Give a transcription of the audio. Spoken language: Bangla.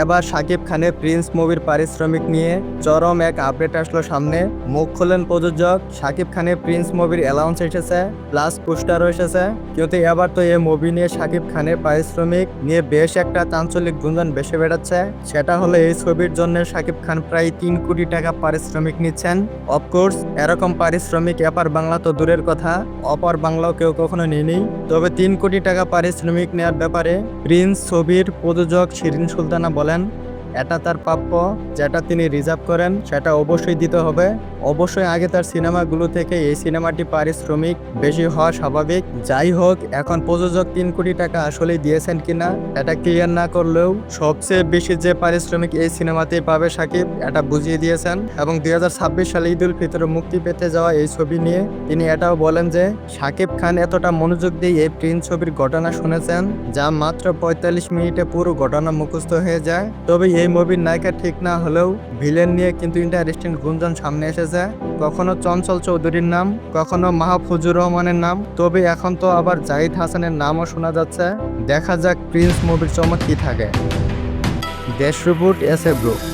এবার শাকিব খানের প্রিন্স মুভির পারিশ্রমিক নিয়ে চরম এক আপডেট আসলো সামনে। মুখ খোলেন প্রযোজক শাকিব খানের প্রিন্স মুভির অ্যালাউন্স এসেছে, প্লাস পোস্টারও এসেছে। কিন্তু এবার তো এই মুভি নিয়ে শাকিব খানের পারিশ্রমিক নিয়ে বেশ একটা চাঞ্চলিক গুঞ্জন বেশি বেড়াচ্ছে। সেটা হলো এই ছবির জন্য শাকিব খান প্রায় তিন কোটি টাকা পারিশ্রমিক নিচ্ছেন। অফকোর্স এরকম পারিশ্রমিক এপার বাংলা তো দূরের কথা, অপর বাংলাও কেউ কখনো নেয়নি। তবে তিন কোটি টাকা পারিশ্রমিক নেওয়ার ব্যাপারে প্রিন্স ছবির প্রযোজক শিরিন সুলতানা বলেন এটা তার প্রাপ্য, যেটা তিনি রিজার্ভ করেন, সেটা অবশ্যই দিতে হবে। অবশ্যই আগে তার সিনেমাগুলো থেকে এই সিনেমাটি পারিশ্রমিক বেশি হওয়া স্বাভাবিক। যাই হোক, এখন প্রযোজক তিন কোটি টাকা আসলেই দিয়েছেন কিনা, এটা ক্লিয়ার না করলেও সবচেয়ে বেশি যে পারিশ্রমিক এই সিনেমাতেই পাবে সাকিব, এটা বুঝিয়ে দিয়েছেন। এবং দুই হাজার ছাব্বিশ সালে ঈদ উল ফিতরে মুক্তি পেতে যাওয়া এই ছবি নিয়ে তিনি এটাও বলেন যে, সাকিব খান এতটা মনোযোগ দিয়ে এই প্রিন্স ছবির ঘটনা শুনেছেন, যা মাত্র পঁয়তাল্লিশ মিনিটে পুরো ঘটনা মুখস্থ হয়ে যায়। তবে এই মুভির নায়িকা ঠিক না হলেও ভিলেন নিয়ে কিন্তু ইন্টারেস্টিং গুঞ্জন সামনে এসেছে। কখনো চঞ্চল চৌধুরীর নাম, কখনো মাহফুজুর রহমানের নাম, তবে এখন তো আবার জাহিদ হাসানের নামও শোনা যাচ্ছে। দেখা যাক প্রিন্স মুভির চমক কি থাকে। দেশ রিপোর্ট এস এ গ্রুপ।